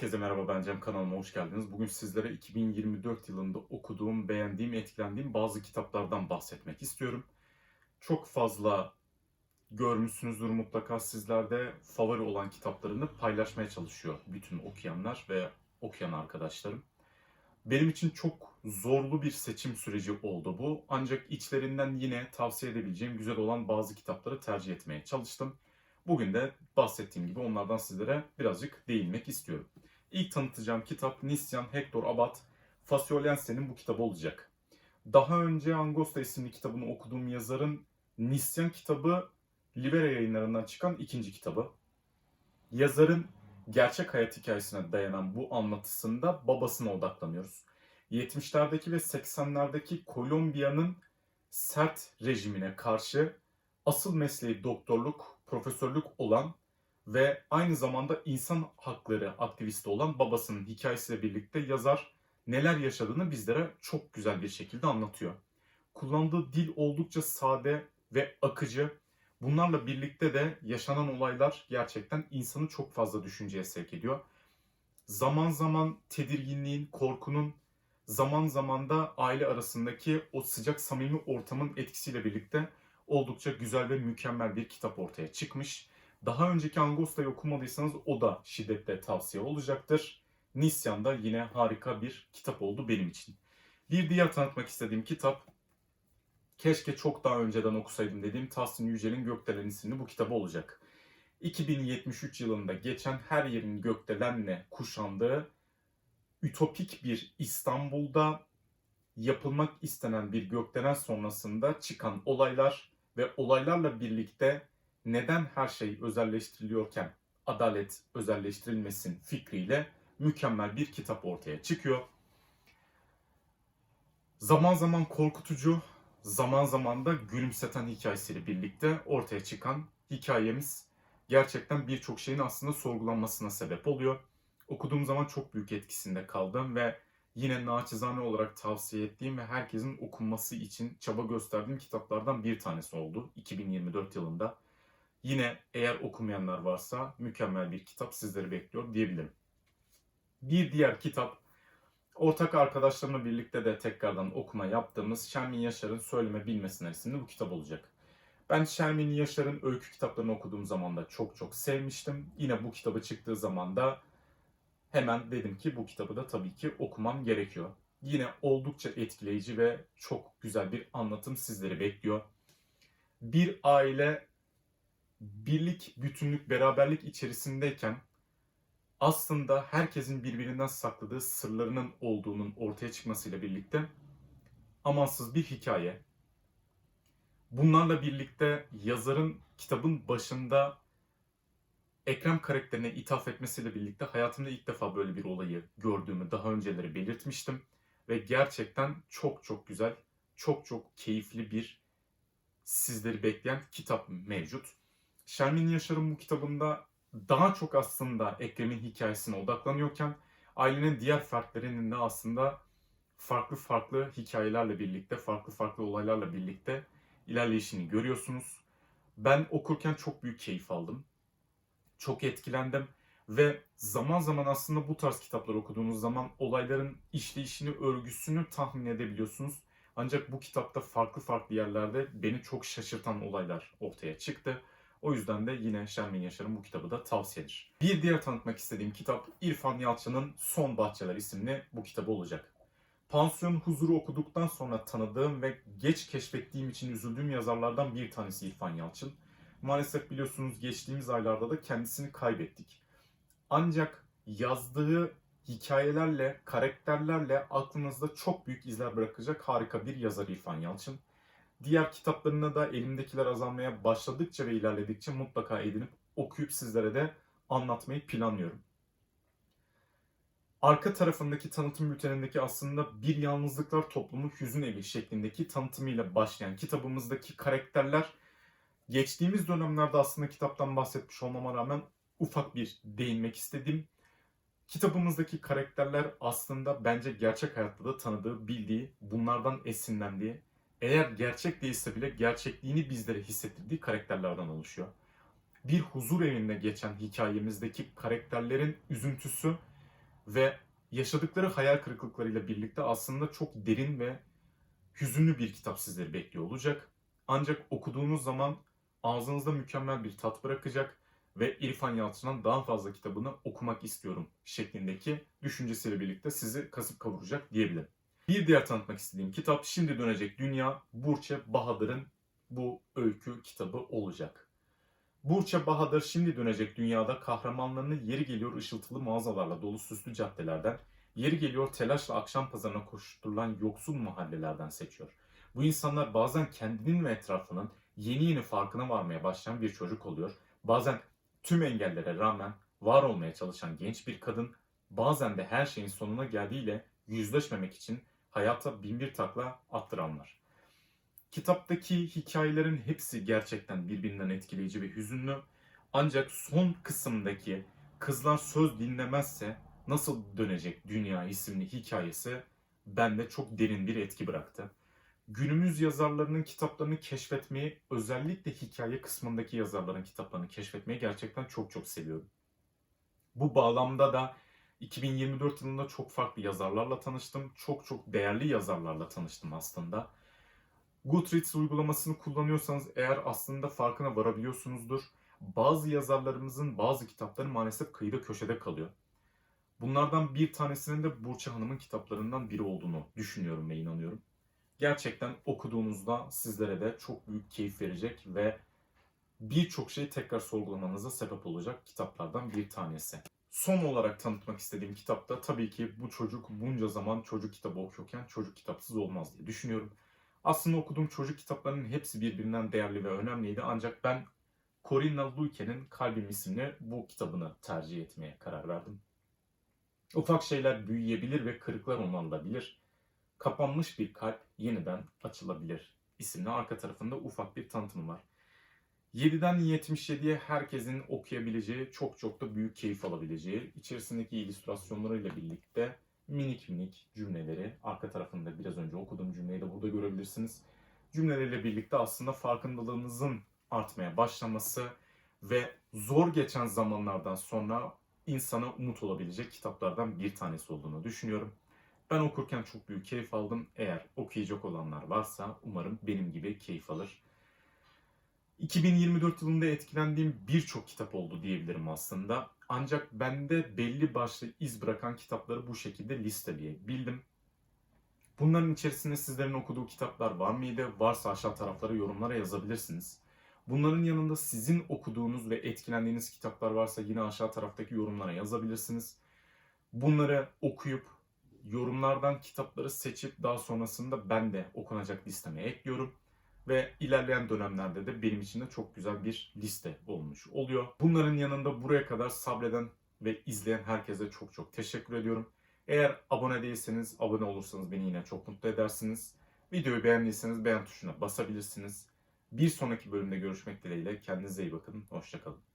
Herkese merhaba ben Cem kanalıma hoş geldiniz. Bugün sizlere 2024 yılında okuduğum, beğendiğim, etkilendiğim bazı kitaplardan bahsetmek istiyorum. Çok fazla görmüşsünüzdür mutlaka sizlerde favori olan kitaplarını paylaşmaya çalışıyor bütün okuyanlar ve okuyan arkadaşlarım. Benim için çok zorlu bir seçim süreci oldu bu. Ancak içlerinden yine tavsiye edebileceğim güzel olan bazı kitapları tercih etmeye çalıştım. Bugün de bahsettiğim gibi onlardan sizlere birazcık değinmek istiyorum. İlk tanıtacağım kitap Nisyan Hector Abad Fasyolensse'nin bu kitabı olacak. Daha önce Angosta isimli kitabını okuduğum yazarın Nisyan kitabı Libera yayınlarından çıkan ikinci kitabı. Yazarın gerçek hayat hikayesine dayanan bu anlatısında babasına odaklanıyoruz. 70'lerdeki ve 80'lerdeki Kolombiya'nın sert rejimine karşı asıl mesleği doktorluk, profesörlük olan ve aynı zamanda insan hakları aktivisti olan babasının hikayesiyle birlikte yazar neler yaşadığını bizlere çok güzel bir şekilde anlatıyor. Kullandığı dil oldukça sade ve akıcı. Bunlarla birlikte de yaşanan olaylar gerçekten insanı çok fazla düşünceye sevk ediyor. Zaman zaman tedirginliğin, korkunun, zaman zaman da aile arasındaki o sıcak samimi ortamın etkisiyle birlikte oldukça güzel ve mükemmel bir kitap ortaya çıkmış. Daha önceki Angosta'yı okumadıysanız o da şiddetle tavsiye olacaktır. Nisyan da yine harika bir kitap oldu benim için. Bir diğer tanıtmak istediğim kitap keşke çok daha önceden okusaydım dediğim Tahsin Yücel'in Gökdelen isimli bu kitabı olacak. 2073 yılında geçen her yerin gökdelenle kuşandığı ütopik bir İstanbul'da yapılmak istenen bir gökdelen sonrasında çıkan olaylar ve olaylarla birlikte neden her şey özelleştiriliyorken adalet özelleştirilmesin fikriyle mükemmel bir kitap ortaya çıkıyor. Zaman zaman korkutucu, zaman zaman da gülümseten hikayesiyle birlikte ortaya çıkan hikayemiz gerçekten birçok şeyin aslında sorgulanmasına sebep oluyor. Okuduğum zaman çok büyük etkisinde kaldım ve yine naçizane olarak tavsiye ettiğim ve herkesin okunması için çaba gösterdiğim kitaplardan bir tanesi oldu 2024 yılında. Yine eğer okumayanlar varsa mükemmel bir kitap sizleri bekliyor diyebilirim. Bir diğer kitap ortak arkadaşlarımla birlikte de tekrardan okuma yaptığımız Şermin Yaşar'ın Söyleme Bilmesinler isimli bu kitap olacak. Ben Şermin Yaşar'ın öykü kitaplarını okuduğum zaman da çok çok sevmiştim. Yine bu kitabı çıktığı zaman da hemen dedim ki bu kitabı da tabii ki okumam gerekiyor. Yine oldukça etkileyici ve çok güzel bir anlatım sizleri bekliyor. Bir aile birlik, bütünlük, beraberlik içerisindeyken aslında herkesin birbirinden sakladığı sırlarının olduğunun ortaya çıkmasıyla birlikte amansız bir hikaye. Bunlarla birlikte yazarın kitabın başında Ekrem karakterine ithaf etmesiyle birlikte hayatımda ilk defa böyle bir olayı gördüğümü daha önceleri belirtmiştim. Ve gerçekten çok çok güzel, çok çok keyifli bir sizleri bekleyen kitap mevcut. Şermin Yaşar'ın bu kitabında daha çok aslında Ekrem'in hikayesine odaklanıyorken ailenin diğer fertlerinin de aslında farklı farklı hikayelerle birlikte, farklı farklı olaylarla birlikte ilerleyişini görüyorsunuz. Ben okurken çok büyük keyif aldım. Çok etkilendim ve zaman zaman aslında bu tarz kitaplar okuduğunuz zaman olayların işleyişini, örgüsünü tahmin edebiliyorsunuz. Ancak bu kitapta farklı farklı yerlerde beni çok şaşırtan olaylar ortaya çıktı. O yüzden de yine Şermin Yaşar'ın bu kitabı da tavsiyedir. Bir diğer tanıtmak istediğim kitap İrfan Yalçın'ın Son Bahçeler isimli bu kitabı olacak. Pansiyon Huzuru okuduktan sonra tanıdığım ve geç keşfettiğim için üzüldüğüm yazarlardan bir tanesi İrfan Yalçın. Maalesef biliyorsunuz geçtiğimiz aylarda da kendisini kaybettik. Ancak yazdığı hikayelerle, karakterlerle aklınızda çok büyük izler bırakacak harika bir yazar İrfan Yalçın. Diğer kitaplarına da elimdekiler azalmaya başladıkça ve ilerledikçe mutlaka edinip okuyup sizlere de anlatmayı planlıyorum. Arka tarafındaki tanıtım bültenindeki aslında bir yalnızlıklar toplumu hüzün evi şeklindeki tanıtımıyla başlayan kitabımızdaki karakterler geçtiğimiz dönemlerde aslında kitaptan bahsetmiş olmama rağmen ufak bir değinmek istedim. Kitabımızdaki karakterler aslında bence gerçek hayatta da tanıdığı, bildiği, bunlardan esinlendiği, eğer gerçek değilse bile gerçekliğini bizlere hissettirdiği karakterlerden oluşuyor. Bir huzur evinde geçen hikayemizdeki karakterlerin üzüntüsü ve yaşadıkları hayal kırıklıklarıyla birlikte aslında çok derin ve hüzünlü bir kitap sizleri bekliyor olacak. Ancak okuduğunuz zaman ağzınızda mükemmel bir tat bırakacak ve İrfan Yalçın'ın daha fazla kitabını okumak istiyorum şeklindeki düşüncesiyle birlikte sizi kasıp kavuracak diyebilirim. Bir diğer tanıtmak istediğim kitap Şimdi Dönecek Dünya Burçe Bahadır'ın bu öykü kitabı olacak. Burçe Bahadır şimdi dönecek dünyada kahramanlarını yeri geliyor ışıltılı mağazalarla dolu süslü caddelerden, yeri geliyor telaşla akşam pazarına koşturulan yoksul mahallelerden seçiyor. Bu insanlar bazen kendinin ve etrafının yeni yeni farkına varmaya başlayan bir çocuk oluyor. Bazen tüm engellere rağmen var olmaya çalışan genç bir kadın, bazen de her şeyin sonuna geldiğiyle yüzleşmemek için hayata binbir takla attıranlar. Kitaptaki hikayelerin hepsi gerçekten birbirinden etkileyici ve hüzünlü. Ancak son kısımdaki Kızlar Söz Dinlemezse Nasıl Dönecek Dünya isimli hikayesi bende çok derin bir etki bıraktı. Günümüz yazarlarının kitaplarını keşfetmeyi, özellikle hikaye kısmındaki yazarların kitaplarını keşfetmeyi gerçekten çok çok seviyorum. Bu bağlamda da 2024 yılında çok farklı yazarlarla tanıştım. Çok çok değerli yazarlarla tanıştım aslında. Goodreads uygulamasını kullanıyorsanız eğer aslında farkına varabiliyorsunuzdur. Bazı yazarlarımızın bazı kitapları maalesef kıyıda köşede kalıyor. Bunlardan bir tanesinin de Burçe Hanım'ın kitaplarından biri olduğunu düşünüyorum ve inanıyorum. Gerçekten okuduğunuzda sizlere de çok büyük keyif verecek ve birçok şeyi tekrar sorgulamanıza sebep olacak kitaplardan bir tanesi. Son olarak tanıtmak istediğim kitap da tabii ki bu çocuk bunca zaman çocuk kitabı okuyorken çocuk kitapsız olmaz diye düşünüyorum. Aslında okuduğum çocuk kitaplarının hepsi birbirinden değerli ve önemliydi ancak ben Corinna Luike'nin Kalbim isimli bu kitabını tercih etmeye karar verdim. Ufak şeyler büyüyebilir ve kırıklar onarılabilir. Kapanmış bir kalp yeniden açılabilir isimli arka tarafında ufak bir tanıtımı var. 7'den 77'ye herkesin okuyabileceği, çok çok da büyük keyif alabileceği, içerisindeki illüstrasyonlarıyla birlikte minik minik cümleleri, arka tarafında biraz önce okuduğum cümleyi de burada görebilirsiniz. Cümleleriyle birlikte aslında farkındalığınızın artmaya başlaması ve zor geçen zamanlardan sonra insana umut olabilecek kitaplardan bir tanesi olduğunu düşünüyorum. Ben okurken çok büyük keyif aldım. Eğer okuyacak olanlar varsa umarım benim gibi keyif alır. 2024 yılında etkilendiğim birçok kitap oldu diyebilirim aslında. Ancak bende belli başlı iz bırakan kitapları bu şekilde listeleyebildim. Bunların içerisinde sizlerin okuduğu kitaplar var mıydı? Varsa aşağı taraflara yorumlara yazabilirsiniz. Bunların yanında sizin okuduğunuz ve etkilendiğiniz kitaplar varsa yine aşağı taraftaki yorumlara yazabilirsiniz. Bunları okuyup yorumlardan kitapları seçip daha sonrasında ben de okunacak listeme ekliyorum. Ve ilerleyen dönemlerde de benim için de çok güzel bir liste olmuş oluyor. Bunların yanında buraya kadar sabreden ve izleyen herkese çok çok teşekkür ediyorum. Eğer abone değilseniz abone olursanız beni yine çok mutlu edersiniz. Videoyu beğendiyseniz beğen tuşuna basabilirsiniz. Bir sonraki bölümde görüşmek dileğiyle. Kendinize iyi bakın. Hoşçakalın.